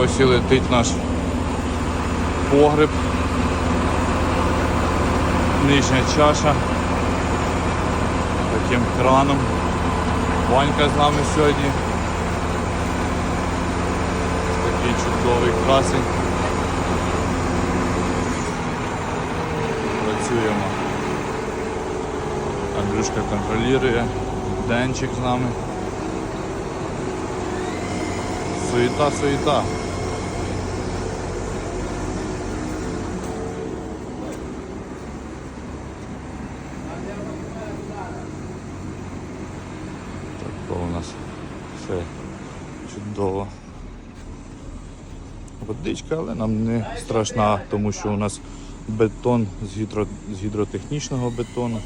Ось і летить наш погреб. Нижня чаша. Таким краном. Ванька з нами сьогодні. Такий чудовий красень. Працюємо. Андрюшка контролює. Денчик з нами. Суєта, суєта. То у нас все чудово. Водичка, але нам не страшна, тому що у нас бетон з, гідро, з гідротехнічного бетону.